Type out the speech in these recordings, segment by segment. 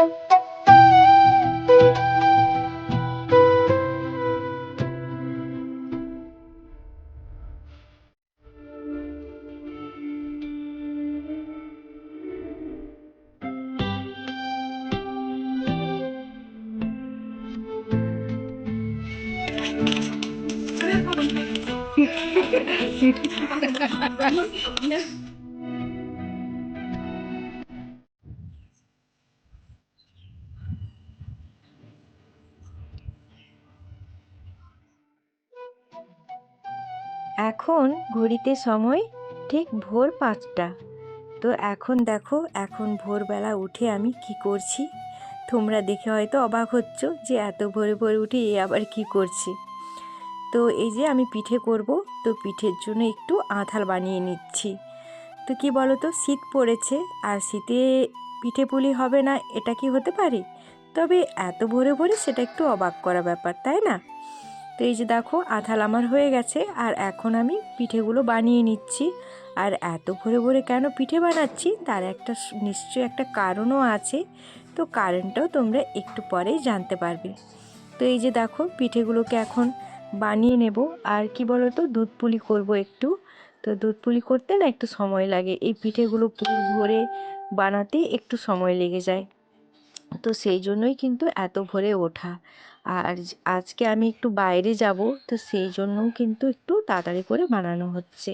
Terima kasih. এখন ঘড়িতে সময় ঠিক ভোর পাঁচটা। তো এখন দেখো, এখন ভোরবেলা উঠে আমি কি করছি? তোমরা দেখে হয়তো অবাক হচ্ছ যে এত ভোরে ভোরে উঠে এ আবার কি করছি? তো এই যে আমি পিঠে করব, তো পিঠের জন্য একটু আঁথাল বানিয়ে নিচ্ছি। তো কি বলো তো শীত পড়েছে, আর শীতে পিঠে পুলি হবে না, এটা কি হতে পারে? তবে এত ভোরে ভোরে সেটা একটু অবাক করা ব্যাপার, তাই না? তো এই যে দেখো আথাল আমার হয়ে গেছে, আর এখন আমি পিঠেগুলো বানিয়ে নিচ্ছি। আর এত ভোরে ভোরে কেন পিঠে বানাচ্ছি? তার একটা নিশ্চয়ই একটা কারণও আছে। তো কারণটাও তোমরা একটু পরেই জানতে পারবে। তো এই যে দেখো, পিঠেগুলোকে এখন বানিয়ে নেব। আর কি বলো তো দুধ পুলি করব একটু। তো দুধ পুলি করতে না একটু সময় লাগে। এই পিঠেগুলো পুর ভরে বানাতে একটু সময় লেগে যায়। তো সেই জন্যই কিন্তু এত ভোরে ওঠা। আর আজকে আমি একটু বাইরে যাব, তো সেই জন্যও কিন্তু একটু তাড়াতাড়ি করে বানানো হচ্ছে।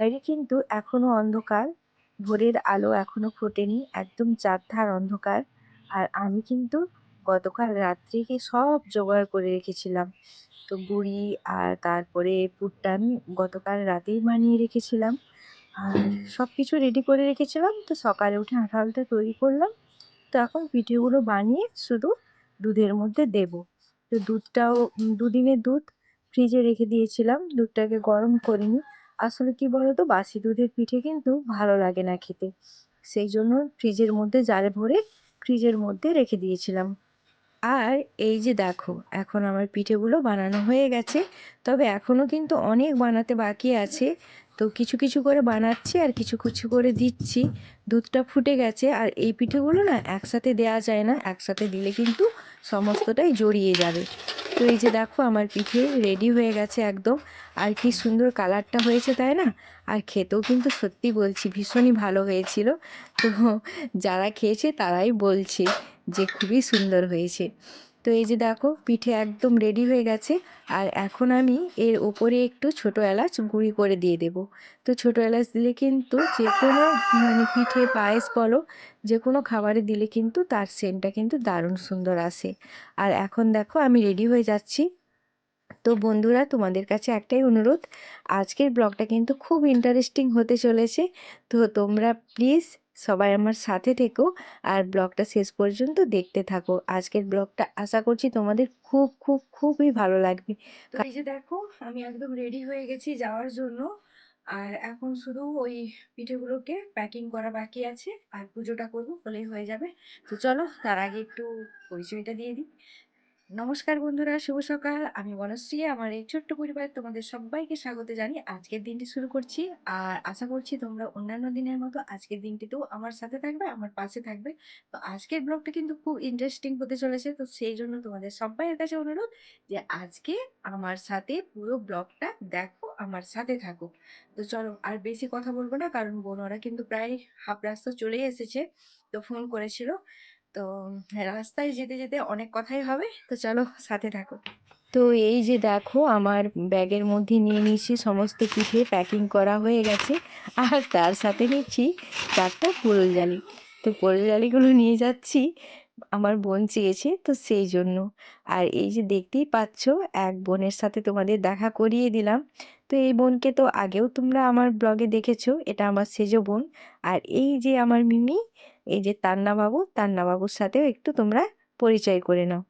বাইরে কিন্তু এখনও অন্ধকার, ভোরের আলো এখনও ফোটেনি, একদম চারধার অন্ধকার। আর আমি কিন্তু গতকাল রাত্রিকে সব জোগাড় করে রেখেছিলাম। তো গুড়ি আর তারপরে পুরটা আমি গতকাল রাতেই বানিয়ে রেখেছিলাম। আর সব কিছু রেডি করে রেখেছিলাম, তো সকালে উঠে আঠালটা তৈরি করলাম। তো এখন পিঠেগুলো বানিয়ে শুধু দুধের মধ্যে দেব। তো দুধটাও দুদিনের দুধ ফ্রিজে রেখে দিয়েছিলাম, দুধটাকে গরম করিনি। আসলে কি বলতো, বাসি দুধের পিঠে কিন্তু ভালো লাগে না খেতে। সেই জন্য ফ্রিজের মধ্যে জারে ভরে ফ্রিজের মধ্যে রেখে দিয়েছিলাম। আর এই যে দেখো, এখন আমার পিঠেগুলো বানানো হয়ে গেছে, তবে এখনও কিন্তু অনেক বানাতে বাকি আছে। তো কিছু কিছু করে বানাচ্ছি আর কিছু কিছু করে দিচ্ছি। দুধটা ফুটে গেছে আর এই পিঠেগুলো না একসাথে দেওয়া যায় না, একসাথে দিলে কিন্তু সমস্তটাই জড়িয়ে যাবে। তো এই যে দেখো আমার পিঠে রেডি হয়ে গেছে একদম। আর কি সুন্দর কালারটা হয়েছে তাই না? আর খেতেও কিন্তু সত্যি বলছি ভীষণই ভালো হয়েছিল। তো যারা খেয়েছে তারাই বলছে যে খুবই সুন্দর হয়েছে। তো এই যে দেখো, পিঠে একদম রেডি হয়ে গেছে। আর এখন আমি এর ওপরে একটু ছোটো এলাচ গুঁড়ি করে দিয়ে দেব। তো ছোটো এলাচ দিলে কিন্তু যে কোনো মানে পিঠে পায়েস বলো, যে কোনো খাবারে দিলে কিন্তু তার সেন্টটা কিন্তু দারুণ সুন্দর আসে। আর এখন দেখো, আমি রেডি হয়ে যাচ্ছি। তো বন্ধুরা, তোমাদের কাছে একটাই অনুরোধ, আজকের ব্লগটা কিন্তু খুব ইন্টারেস্টিং হতে চলেছে। তো তোমরা প্লিজ সবাই আমার সাথে থেকো আর ব্লগটা শেষ পর্যন্ত দেখতে থাকো। আজকের ব্লগটা আশা করছি তোমাদের খুব খুব, খুবই ভালো লাগবে। এই যে দেখো, আমি একদম রেডি হয়ে গেছি যাওয়ার জন্য। আর এখন শুধু ওই পিঠেগুলোকে প্যাকিং করা বাকি আছে। আর পুজোটা করব হলেই হয়ে যাবে। তো চলো, তার আগে একটু পরিচয়টা দিয়ে দিই। নমস্কার বন্ধুরা, শুভ সকাল। আমি বনশ্রী আমার এই ছোট্ট পরিবার তোমাদের সবাইকে স্বাগত জানি আজকের দিনটি শুরু করছি। আর আশা করছি তোমরা অন্যান্য দিনের মতো আজকের দিনটিতেও আমার সাথে থাকবে, আমার পাশে থাকবে। তো আজকের ব্লগটা কিন্তু খুব ইন্টারেস্টিং হতে চলেছে, তো সেই জন্য তোমাদের সবাইয়ের কাছে অনুরোধ যে আজকে আমার সাথে পুরো ব্লগটা দেখো, আমার সাথে থাকো। তো চলো, আর বেশি কথা বলব না, কারণ বোনরা কিন্তু প্রায় হাফ রাস্তা চলে এসেছে, তো ফোন করেছিল। তো রাস্তায় যেতে যেতে অনেক কথাই হবে, তো চলো সাথে থাকো। তো এই যে দেখো, আমার ব্যাগের মধ্যে নিয়ে নিয়েছি, সমস্ত পিঠে প্যাকিং করা হয়ে গেছে। আর তার সাথে নিচ্ছি চারটা পোল জালি। তো পোল জালিগুলো নিয়ে যাচ্ছি, আমার বোন চেয়েছে, তো সেই জন্য। আর এই যে দেখতেই পাচ্ছ, এক বোনের সাথে তোমাদের দেখা করিয়ে দিলাম। তো এই বোনকে তো আগেও তোমরা আমার ব্লগে দেখেছ, এটা আমার সেজো বোন। আর এই যে আমার মিমি এই যে তান্নাবাবু তান্নাবাবুর সাথেও একটু তোমরা পরিচয় করে নাও।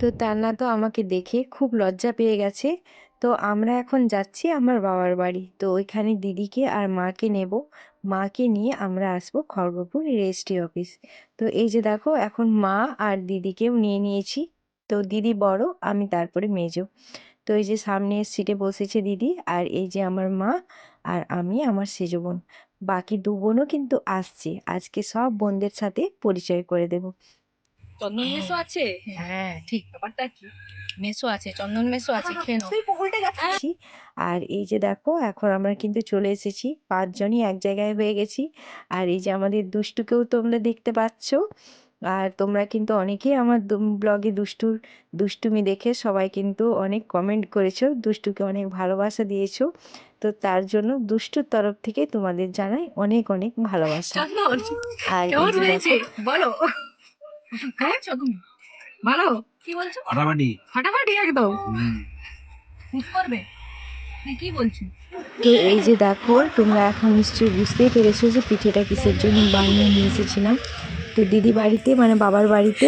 তো তান্না তো আমাকে দেখে খুব লজ্জা পেয়ে গেছে। তো আমরা এখন যাচ্ছি আমার বাবার বাড়ি। তো ওইখানে দিদিকে আর মাকে নেব। মাকে নিয়ে আমরা আসব খড়গপুর রেজিস্ট্রি অফিস। তো এই যে দেখো, এখন মা আর দিদিকেও নিয়ে নিয়েছি। তো দিদি বড়, আমি তারপরে মেজো। তো এই যে সামনে সিটে বসেছে দিদি আর এই যে আমার মা আর আমি, আমার সেজো বোন। বাকি দু বোনও কিন্তু আসছে। আজকে সব বোনদের সাথে পরিচয় করে দেব। চন্দন মেসো আছে? হ্যাঁ ঠিক। ব্যাপারটা কি? মেসো আছে চন্দন মেসো আছে খেয়ে নাও। আছি। আর এই যে দেখো এখন আমরা কিন্তু চলে এসেছি। পাঁচজনই এক জায়গায় হয়ে গেছি। আর এই যে আমাদের দুষ্টুকেও তোমরা দেখতে পাচ্ছ। আর তোমরা কিন্তু অনেকেই আমার ব্লগে দুষ্টুর দুষ্টুমি দেখে সবাই কিন্তু অনেক কমেন্ট করেছ দুষ্টুকে অনেক ভালোবাসা দিয়েছ। তো তার জন্য দুষ্টুর তরফ থেকে তোমাদের জানাই অনেক অনেক ভালোবাসা। আর বলো। হ্যাঁ? ভালো? কি বলছো? ফাটাফাটি। ফাটাফাটি একদম। মিস করবে? কি বলছিস? তো এই যে দেখো তোমরা এখন নিশ্চয়ই বুঝতেই পেরেছ যে পিঠেটা কিসের জন্য বানিয়ে নিয়ে এসেছিলাম। তো দিদি বাড়িতে মানে বাবার বাড়িতে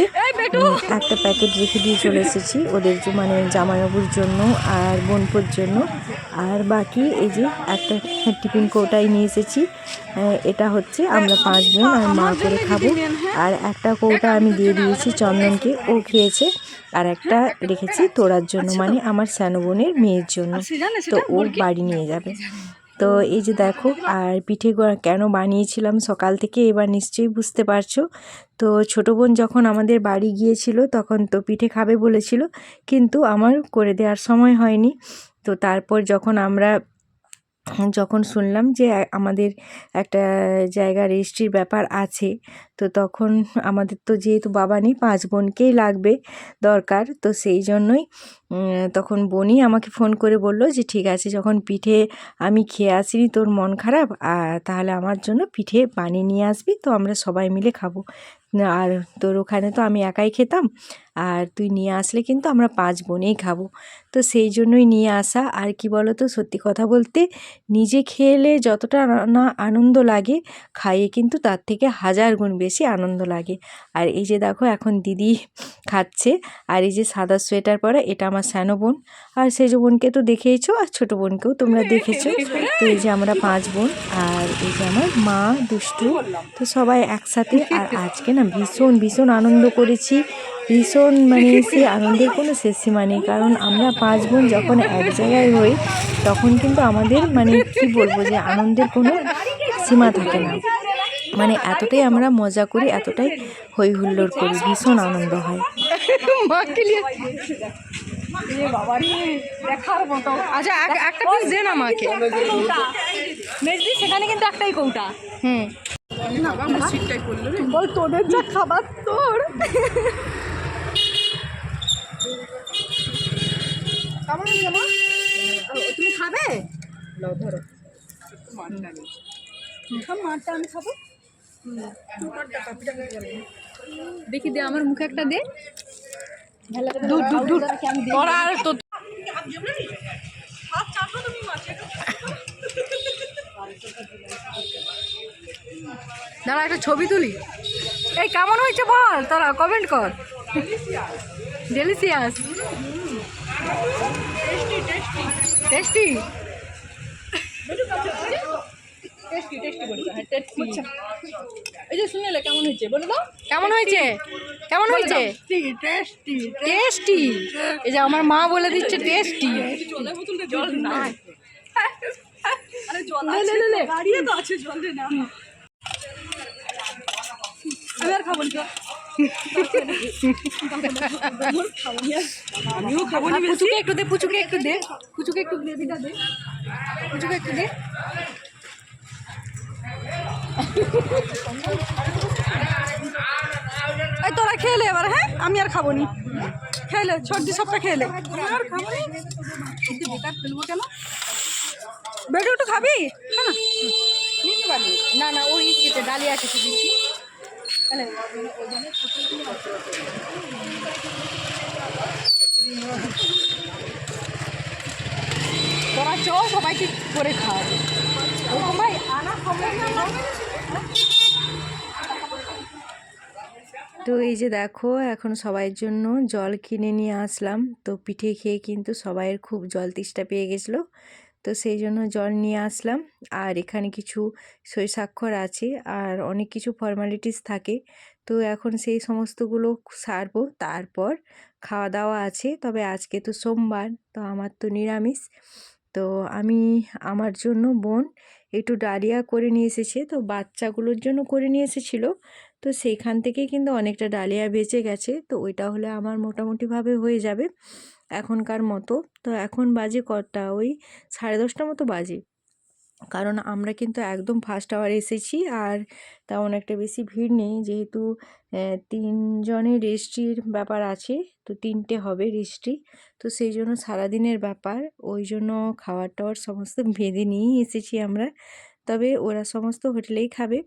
একটা প্যাকেট রেখে দিয়ে চলে এসেছি ওদের যে মানে জামাইবাবুর জন্য আর বোনপোর জন্য। আর বাকি এই যে একটা টিফিন কৌটাই নিয়ে এসেছি এটা হচ্ছে আমরা পাঁচ বোন আর মা করে খাব। আর একটা কৌটা আমি দিয়ে দিয়েছি চন্দনকে ও খেয়েছে। আর একটা রেখেছি তোরার জন্য মানে আমার স্যানো বোনের মেয়ের জন্য। তো সেটা ও বাড়ি নিয়ে যাবে। তো এই যে দেখো, আর পিঠে কেন বানিয়েছিলাম সকাল থেকে এবার নিশ্চয়ই বুঝতে পারছ। তো ছোটো বোন যখন আমাদের বাড়ি গিয়েছিল তখন তো পিঠে খাবে বলেছিল, কিন্তু আমার করে দেওয়ার সময় হয়নি। তো তারপর যখন আমরা যখন শুনলাম যে আমাদের একটা জায়গা রেজিস্ট্রির ব্যাপার আছে, তো তখন আমাদের তো যেহেতু বাবা নেই, পাঁচ বোনকেই লাগবে দরকার, তো সেই জন্যই তখন বোনই আমাকে ফোন করে বলল যে, ঠিক আছে, যখন পিঠে আমি খেয়ে আসিনি, তোর মন খারাপ তাহলে আমার জন্য পিঠে বানিয়ে নিয়ে আসবি, তো আমরা সবাই মিলে খাব। আর তোর ওখানে তো আমি একাই খেতাম। আর তুই নিয়ে আসলে কিন্তু আমরা পাঁচ বোনেই খাব। তো সেই জন্যই নিয়ে আসা। আর কি বলো তো সত্যি কথা বলতে নিজে খেলে যতটা না- আনন্দ লাগে, খাইয়ে কিন্তু তার থেকে হাজার গুণ বেশি আনন্দ লাগে। আর এই যে দেখো, এখন দিদি খাচ্ছে। আর এই যে সাদা সোয়েটার পরা, এটা আমার স্যানো বোন। আর সেজো বোনকে তো দেখেইছো, আর ছোটো বোনকেও তোমরা দেখেছ। তো এই যে আমরা পাঁচ বোন, আর এই যে আমার মা, দুষ্টু, তো সবাই একসাথে। আর আজকে ভীষণ ভীষণ আনন্দ করেছি। ভীষণ মানে সে আনন্দের কোনো শেষ সীমা নেই। কারণ আমরা পাঁচ বোন যখন এক জায়গায় হই তখন কিন্তু আমাদের মানে কি বলব যে আনন্দের কোনো সীমা থাকে না। মানে এতটাই আমরা মজা করি এতটাই হই হুল্লোড় করি ভীষণ আনন্দ হয়। আচ্ছা এক- একটা পিস না সেখানে কিন্তু একটাই কৌটা। হুম। বল তোদের যা খাবার তোর? তুমি খাবে? সব মারটা আমি খাব? দেখি দে আমার মুখে একটা দে। দূর দূর দূর। তোরা আর তো দাঁড়া একটা ছবি তুলি। এই কেমন হয়েছে বল? তোরা কমেন্ট কর। ডেলিসিয়াস টেস্টি এই যে শুনলে কেমন হয়েছে? বলে কেমন হয়েছে? কেমন হয়েছে? টেস্টি টেস্টি এই যে আমার মা বলে দিচ্ছে টেস্টি আমিও খাব না পুচুকে একটু দে পুচুকে একটু দে। পুচুকে একটু গ্রেভিটা দে। পুচুকে একটু দে। এই তোরা খেলে এবার হ্যাঁ? আমি আর খাব নি। খেলে সর্দি সবটা খেলে আর খাব নি। বেকার ফেলব কেন? বেডু একটু খাবি? না না না ওই খেতে ডালি আছে দিচ্ছি তোরা চ সবাইকে করে তো এই যে দেখো, এখন সবাইয়ের জন্য জল কিনে নিয়ে আসলাম। তো পিঠে খেয়ে কিন্তু সবাইয়ের খুব জল তেষ্টা পেয়ে গেছিল। তো সেই জন্য জল নিয়ে আসলাম। আর এখানে কিছু সই স্বাক্ষর আছে আর অনেক কিছু ফর্মালিটিস থাকে। তো এখন সেই সমস্তগুলো সারবো। তারপর খাওয়া দাওয়া আছে। তবে আজকে তো সোমবার, তো আমার তো নিরামিষ। তো আমি, আমার জন্য বোন একটু ডালিয়া করে নিয়ে এসেছে। তো বাচ্চাগুলোর জন্য করে নিয়ে এসেছিল। তো সেইখান থেকেই কিন্তু অনেকটা ডালিয়া বেঁচে গেছে। তো ওইটা হলে আমার মোটামুটিভাবে হয়ে যাবে। এখনকার মতো। তো এখন বাজে কটা? ওই সাড়ে দশটা মতো বাজে। কারণ আমরা কিন্তু একদম ফার্স্ট আওয়ারে এসেছি আর তেমন একটা বেশি ভিড় নেই। যেহেতু তিনজনের রেজিস্ট্রির ব্যাপার আছে, তো তিনটে হবে রেজিস্ট্রি তো সেই জন্য সারাদিনের ব্যাপার। ওই জন্য খাওয়ার টাওয়ার সমস্ত বেঁধে নিয়েই এসেছি আমরা। তবে ওরা সমস্ত হোটেলেই খাবে।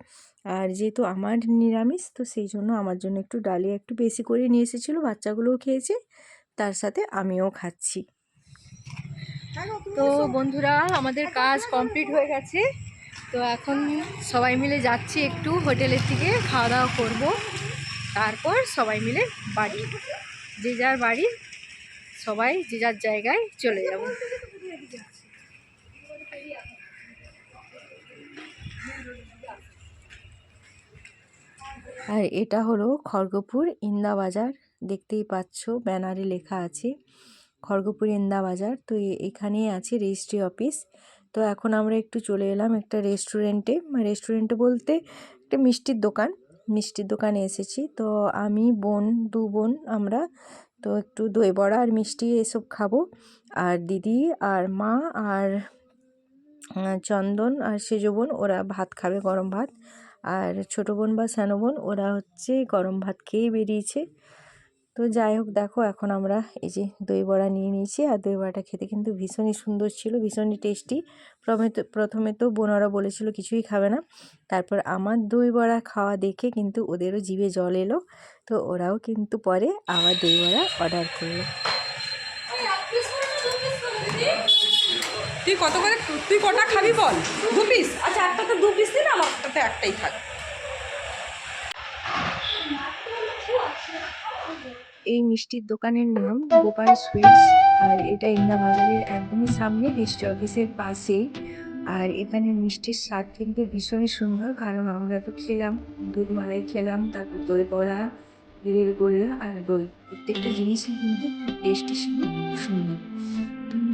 আর যেহেতু আমার নিরামিষ, তো সেই জন্য আমার জন্য একটু ডালিয়া একটু বেশি করে নিয়ে এসেছিল। বাচ্চাগুলোও খেয়েছে। তার সাথে আমিও খাচ্ছি। তো বন্ধুরা আমাদের কাজ কমপ্লিট হয়ে গেছে। তো এখন সবাই মিলে যাচ্ছি একটু হোটেলের থেকে খাওয়া দাওয়া করব। তারপর সবাই মিলে বাড়ি যে যার বাড়ি সবাই যে যার জায়গায় চলে যাব। আর এটা হলো খড়গপুর ইন্দা বাজার। দেখতেই পাচ্ছ, ব্যানারে লেখা আছে, খড়গপুর ইন্দা বাজার তো এখানেই আছে রেজিস্ট্রি অফিস। তো এখন আমরা একটু চলে এলাম একটা রেস্টুরেন্টে। রেস্টুরেন্টে বলতে একটা মিষ্টির দোকান। মিষ্টির দোকানে এসেছি। তো আমি, বোন, দু বোন আমরা। তো একটু দই বড়া আর মিষ্টি এসব খাব। আর দিদি আর মা আর চন্দন আর সেজ বোন, ওরা ভাত খাবে গরম ভাত। আর ছোটো বোন বা স্যানো বোন, ওরা হচ্ছে গরম ভাত খেয়েই বেরিয়েছে। তো যাই হোক, দেখো এখন আমরা এই যে দই বড়া নিয়ে নিয়েছি আর দই বড়াটা খেতে কিন্তু ভীষণই সুন্দর ছিল, ভীষণই টেস্টি প্রথমে তো প্রথমে তো বোনরা বলেছিল কিছুই খাবে না। তারপর আমার দই বড়া খাওয়া দেখে কিন্তু ওদেরও জিভে জল এলো। তো ওরাও কিন্তু পরে আবার দই বড়া অর্ডার করল। তুই কত করে তুই কটা খাবি বল? দু পিস আচ্ছা একটা তো দু পিস দিন আমার একটাই থাক। এই মিষ্টির দোকানের নাম গোপাল সুইটস। আর এটা ইন্দাবাজারের একদমই সামনে রেজিস্ট্রি অফিসের পাশেই। আর এখানে মিষ্টির স্বাদ কিন্তু ভীষণই সুন্দর। কারণ আমরা তো খেলাম, দুধ মালাই খেলাম, তারপর দই বড়া রেল গোল্লা আর দই। প্রত্যেকটা জিনিসই কিন্তু টেস্টি খুব সুন্দর।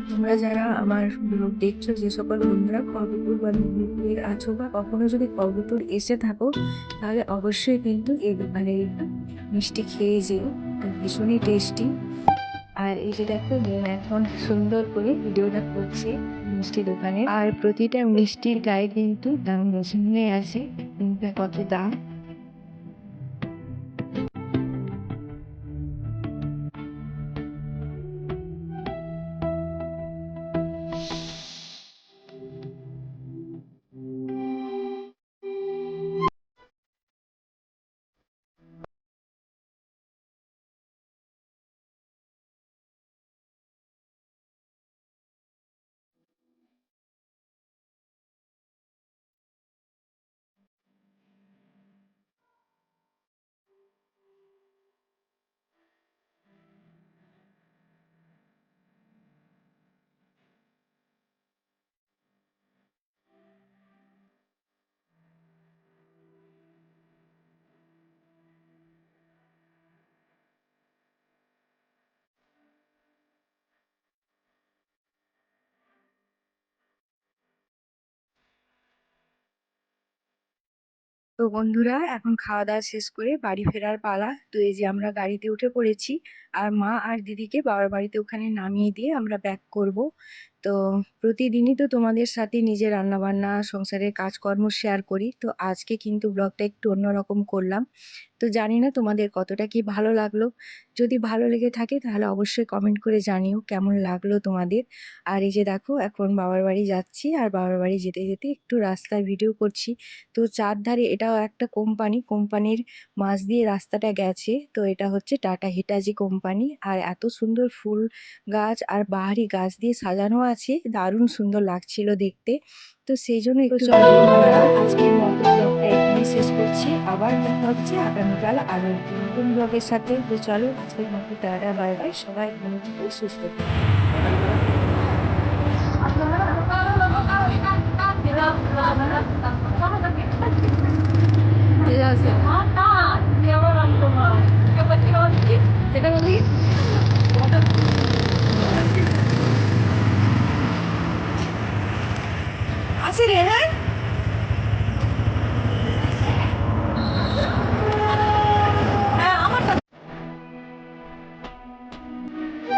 তোমরা যারা আমার ব্লগ দেখছ, যে সকল বন্ধুরা কর্গপুর বা মেদিনীপুরে আছো বা কখনো যদি কর্গপুর এসে থাকো, তাহলে অবশ্যই কিন্তু এই দোকানে মিষ্টি খেয়ে যেও। ভীষণই টেস্টি আর এই যে দেখো এখন সুন্দর করে ভিডিওটা করছে মিষ্টি দোকানে আর প্রতিটা মিষ্টির গায়ে কিন্তু দাম রসুন আছে। কত দাম? তো বন্ধুরা, এখন খাওয়া দাওয়া শেষ করে বাড়ি ফেরার পালা। তো এই যে আমরা গাড়িতে উঠে পড়েছি, আর মা আর দিদিকে বাবার বাড়িতে ওখানে নামিয়ে দিয়ে আমরা ব্যাক করব। তো প্রতিদিনই তো তোমাদের সাথে নিজের রান্না বান্না সংসারের কাজকর্ম শেয়ার করি। তো আজকে কিন্তু ব্লগটা একটু অন্যরকম করলাম। তো জানি না তোমাদের কতটা কি ভালো লাগল। যদি ভালো লেগে থাকে তাহলে অবশ্যই কমেন্ট করে জানিও কেমন লাগল তোমাদের। আর এই যে দেখো, এখন বাবার বাড়ি যাচ্ছি আর বাবার বাড়ি যেতে যেতে একটু রাস্তার ভিডিও করছি। তো চারধারে এটাও একটা কোম্পানি কোম্পানির মাঝ দিয়ে রাস্তাটা গেছে। তো এটা হচ্ছে টাটা হিটাজি কোম্পানি আর এত সুন্দর ফুল গাছ আর বাহারি গাছ দিয়ে সাজানো আছে দারুণ সুন্দর লাগছিল দেখতে তো সেই জন্য একটু ব্লগটা এখানে শেষ করছি আবার দেখা হচ্ছে আগামীকাল আরও একটি নতুন ব্লগের সাথে তো চলো আজকের মতো টাটা বাই বাই সবাই ভালো সুস্থ। ঠিক আছে cereal?